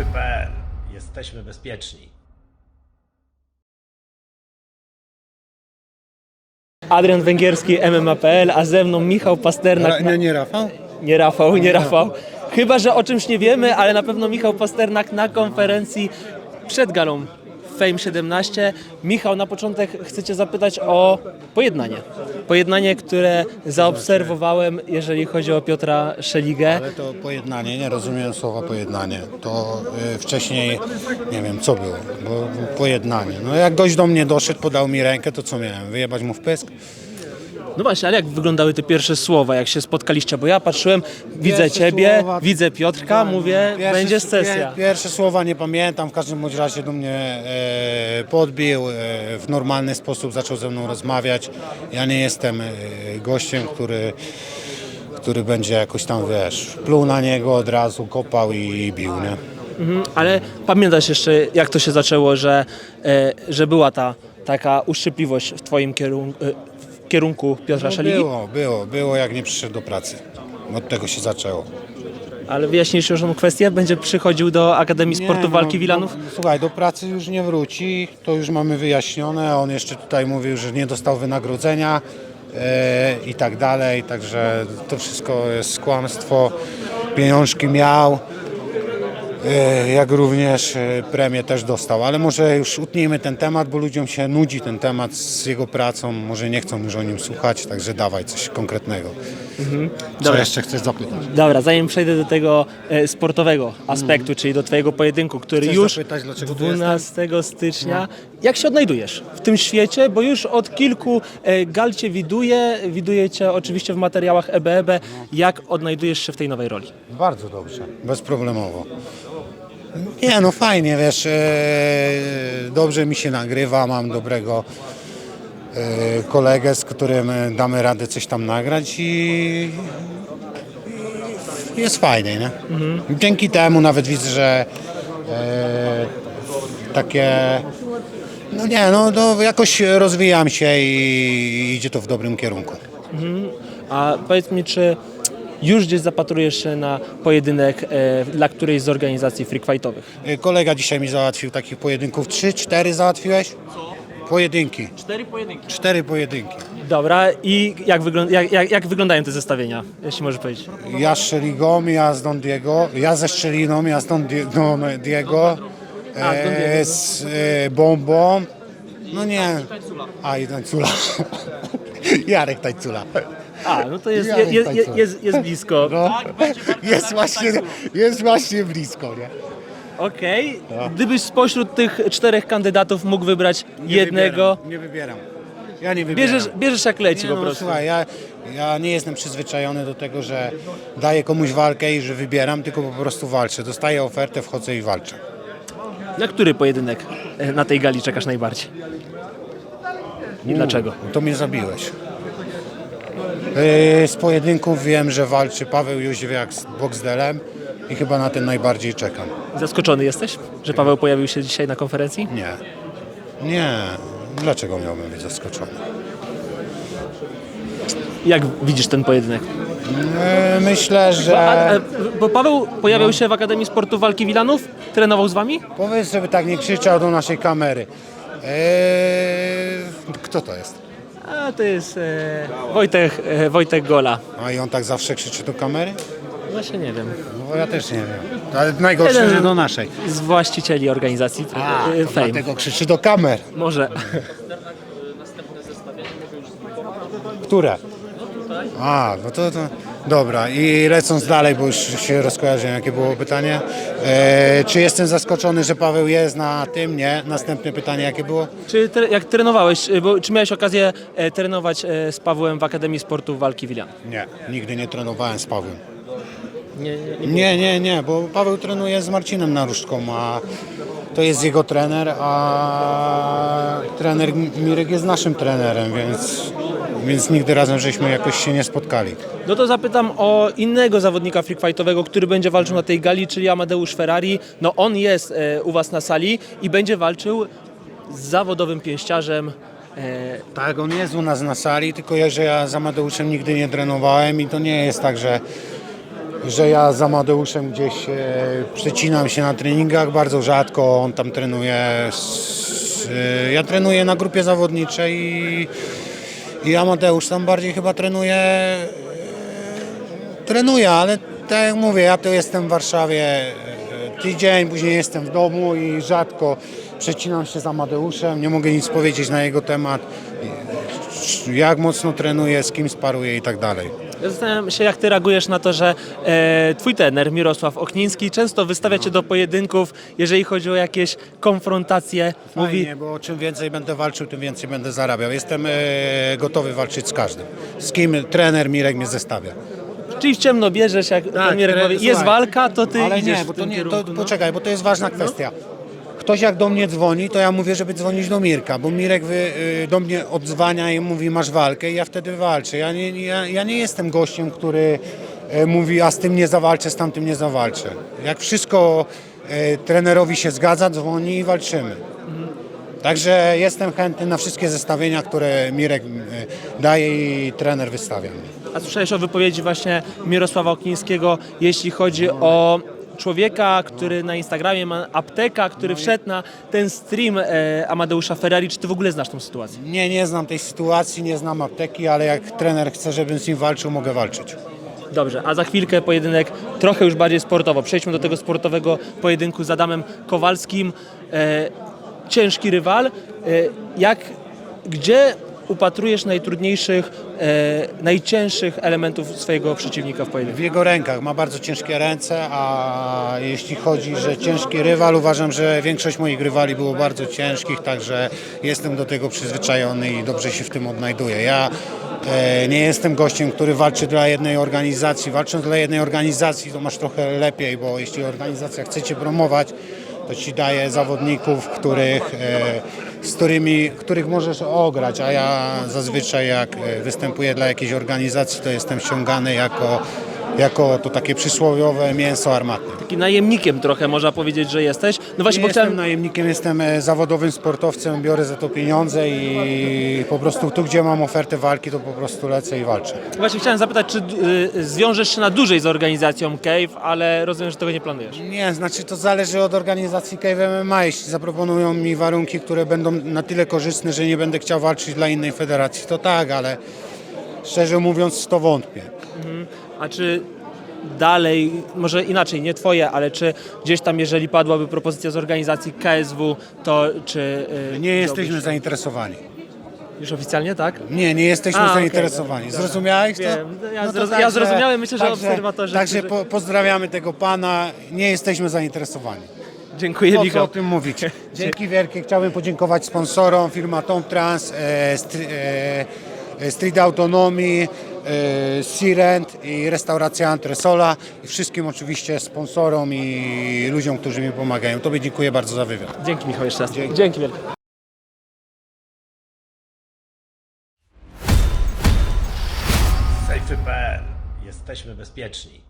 Łowcy.pl. Jesteśmy bezpieczni. Adrian Węgierski, MMA.pl, a ze mną Michał Pasternak. Ra- nie, nie Rafał? Nie Rafał, nie Rafał. Chyba, że o czymś nie wiemy, ale na pewno Michał Pasternak na konferencji przed galą Fame 17. Michał, na początek chcę Cię zapytać o pojednanie. Pojednanie, które zaobserwowałem, jeżeli chodzi o Piotra Szeligę. Ale to pojednanie, nie rozumiem słowa pojednanie. To y, wcześniej, nie wiem co było, bo pojednanie. No jak gość do mnie doszedł, podał mi rękę, to co miałem? Wyjebać mu w pysk? No właśnie, ale jak wyglądały te pierwsze słowa, jak się spotkaliście? Bo ja patrzyłem, widzę Pierwsze Ciebie, słowa- widzę Piotrka, mówię, Pierwsze- będzie sesja. pier- Pierwsze słowa nie pamiętam, w każdym bądź razie do mnie e, podbił, e, w normalny sposób zaczął ze mną rozmawiać. Ja nie jestem e, gościem, który, który będzie jakoś tam, wiesz, pluł na niego od razu, kopał i bił, nie? Mhm, ale pamiętasz jeszcze, jak to się zaczęło, że, e, że była ta taka uszczypliwość w Twoim kierunku, e, kierunku Piotra No było, było, było jak nie przyszedł do pracy. Od tego się zaczęło. Ale wyjaśnisz już tą kwestię? Będzie przychodził do Akademii Sportu Nie, Walki no, Wilanów? No, słuchaj, do pracy już nie wróci, to już mamy wyjaśnione. On jeszcze tutaj mówił, że nie dostał wynagrodzenia e, i tak dalej, także to wszystko jest kłamstwo. Pieniążki miał, jak również e, premię też dostał, ale może już utnijmy ten temat, bo ludziom się nudzi ten temat z jego pracą, może nie chcą już o nim słuchać, także dawaj coś konkretnego. Co Dobra. jeszcze chcesz zapytać? Dobra, zanim przejdę do tego e, sportowego aspektu, czyli do Twojego pojedynku, który Chcesz już zapytać, dlaczego tu 12 stycznia. Jak się odnajdujesz w tym świecie? Bo już od kilku e, gal Cię widuję, widuję Cię oczywiście w materiałach EBEB. Jak odnajdujesz się w tej nowej roli? Bardzo dobrze, bezproblemowo. Nie, no fajnie, wiesz, e, dobrze mi się nagrywa, mam dobrego e, kolegę, z którym damy radę coś tam nagrać i, jest fajnie, nie? Dzięki temu nawet widzę, że e, takie, no nie, no, no jakoś rozwijam się i idzie to w dobrym kierunku. A powiedz mi, czy już gdzieś zapatrujesz się na pojedynek e, dla którejś z organizacji freak fightowych? E, Kolega dzisiaj mi załatwił takich pojedynków. Trzy, cztery załatwiłeś? Pojedynki. Cztery pojedynki. Cztery pojedynki. Dobra, i jak, wygląda, jak, jak, jak wyglądają te zestawienia, jeśli możesz powiedzieć? Ja z Szeligą, ja z Don Diego, ja ze Szczeliną, ja z Don, Die, Don Diego, A, z Don Diego, e, z e, Bombą. No nie. A i Tańcula. Jarek Tańcula. A, no to jest, Ja je, nie je, je, tańcuję. jest, jest blisko. No, jest, właśnie, jest właśnie blisko, nie? Okej, gdybyś spośród tych czterech kandydatów mógł wybrać jednego, Wybieram, nie wybieram. Ja nie wybieram. bierzesz, bierzesz jak leci Nie, po no, prostu. Słuchaj, ja, ja nie jestem przyzwyczajony do tego, że daję komuś walkę i że wybieram, tylko po prostu walczę. Dostaję ofertę, wchodzę i walczę. Na który pojedynek e, na tej gali czekasz najbardziej? I dlaczego? To mnie zabiłeś. Yy, Z pojedynków wiem, że walczy Paweł Jóźwiak z Boxdelem i chyba na ten najbardziej czekam. Zaskoczony jesteś, że Paweł pojawił się dzisiaj na konferencji? Nie. Nie. Dlaczego miałbym być zaskoczony? Jak widzisz ten pojedynek? Yy, Myślę, że... A, e, bo Paweł pojawiał się w Akademii Sportu Walki Wilanów, trenował z wami? Powiedz, żeby tak nie krzyczał do naszej kamery. Eee, kto to jest? A to jest e, Wojtek, e, Wojtek Gola. A i on tak zawsze krzyczy do kamery? Właśnie nie wiem. No ja też nie wiem. Ale najgorsze, Jeden- że do naszej. Z właścicieli organizacji A, e, to Fame. dlatego krzyczy do kamer. Może. Które? A, no to, to dobra. I lecąc dalej, bo już się rozkojarzyłem, jakie było pytanie. E, czy jestem zaskoczony, że Paweł jest na tym? Nie. Następne pytanie, jakie było? Czy tre, jak trenowałeś, e, bo, czy miałeś okazję e, trenować e, z Pawłem w Akademii Sportu Walki Wilanów? Nie, nigdy nie trenowałem z Pawłem. Nie, nie, Nie, nie, nie, bo Paweł trenuje z Marcinem Naruszką, a to jest jego trener, a trener Mirek jest naszym trenerem, więc, więc nigdy razem żeśmy jakoś się nie spotkali. No to zapytam o innego zawodnika freak fightowego, który będzie walczył na tej gali, czyli Amadeusz Ferrari. No on jest e, u Was na sali i będzie walczył z zawodowym pięściarzem. E, Tak, on jest u nas na sali, tylko ja, że ja z Amadeuszem nigdy nie trenowałem i to nie jest tak, że że ja za Amadeuszem gdzieś e, przecinam się na treningach, bardzo rzadko on tam trenuje. Z, e, ja trenuję na grupie zawodniczej i, i Amadeusz tam bardziej chyba trenuje, e, trenuje, ale tak jak mówię, ja to jestem w Warszawie e, tydzień, później jestem w domu i rzadko przecinam się z Amadeuszem, nie mogę nic powiedzieć na jego temat, jak mocno trenuje, z kim sparuje i tak dalej. Zastanawiam się, jak ty reagujesz na to, że e, twój trener Mirosław Okniński często wystawia cię do pojedynków, jeżeli chodzi o jakieś konfrontacje. Mówi, Fajnie, bo czym więcej będę walczył, tym więcej będę zarabiał. Jestem e, gotowy walczyć z każdym. Z kim trener Mirek mnie zestawia. czyli w ciemno bierzesz, jak Tak, Mirek tre- powie, jest słuchaj, walka, to ty Ale idziesz nie, bo w to tym nie, to, kierunku. no. poczekaj, bo to jest ważna kwestia. Ktoś jak do mnie dzwoni, to ja mówię, żeby dzwonić do Mirka, bo Mirek wy, y, do mnie odzwania i mówi masz walkę i ja wtedy walczę. Ja nie, ja, ja nie jestem gościem, który e, mówi, a z tym nie zawalczę, z tamtym nie zawalczę. Jak wszystko e, trenerowi się zgadza, dzwoni i walczymy. Także jestem chętny na wszystkie zestawienia, które Mirek daje i trener wystawia. A słyszałeś o wypowiedzi właśnie Mirosława Oknińskiego, jeśli chodzi o człowieka, który na Instagramie ma apteka, który wszedł na ten stream e, Amadeusza Ferrari. Czy ty w ogóle znasz tą sytuację? Nie, nie znam tej sytuacji, nie znam apteki, ale jak trener chce, żebym z nim walczył, mogę walczyć. Dobrze, a za chwilkę pojedynek trochę już bardziej sportowo. Przejdźmy do tego sportowego pojedynku z Adamem Kowalskim. E, ciężki rywal. E, jak, gdzie upatrujesz najtrudniejszych, e, najcięższych elementów swojego przeciwnika w pojedynku? W jego rękach ma bardzo ciężkie ręce, a jeśli chodzi, że ciężki rywal, uważam, że większość moich rywali było bardzo ciężkich, także jestem do tego przyzwyczajony i dobrze się w tym odnajduję. Ja e, nie jestem gościem, który walczy dla jednej organizacji. Walcząc dla jednej organizacji, to masz trochę lepiej, bo jeśli organizacja chce cię promować, to ci daje zawodników, których, e, z którymi, których możesz ograć, a ja zazwyczaj jak e, występuję dla jakiejś organizacji, to jestem ściągany jako, jako to takie przysłowiowe mięso armatne. Takim najemnikiem trochę można powiedzieć, że jesteś. No właśnie, Nie bo jestem chciałem... najemnikiem, jestem e, zawodowym sportowcem, biorę za to pieniądze i po prostu tu, gdzie mam ofertę walki, to po prostu lecę i walczę. Właśnie chciałem zapytać, czy y, zwiążesz się na dłużej z organizacją Cave, ale rozumiem, że tego nie planujesz. Nie, znaczy to zależy od organizacji Cave MMA. Jeśli zaproponują mi warunki, które będą na tyle korzystne, że nie będę chciał walczyć dla innej federacji, to tak, ale szczerze mówiąc to wątpię. A czy dalej, może inaczej, nie twoje, ale czy gdzieś tam, jeżeli padłaby propozycja z organizacji KSW, to czy... y, Nie jesteśmy zainteresowani. Już oficjalnie, tak? Nie, nie jesteśmy A, okej, zainteresowani. dobra, Zrozumiałeś to? Wiem. Ja No to zroz- ja zrozumiałem, myślę, że obserwatorzy, Także którzy- po, pozdrawiamy tego pana. Nie jesteśmy zainteresowani. Dziękuję, Po co Michał. o tym mówić? Dzięki wielkie. Chciałbym podziękować sponsorom, firma Tom Trans, e, e, Street Autonomy, e, Sirent i restauracja Antresola i wszystkim oczywiście sponsorom i ludziom, którzy mi pomagają. Tobie dziękuję bardzo za wywiad. Dzięki, Michał, jeszcze raz. Dzięki. Dzięki wielkie. Safety.pl. Jesteśmy bezpieczni.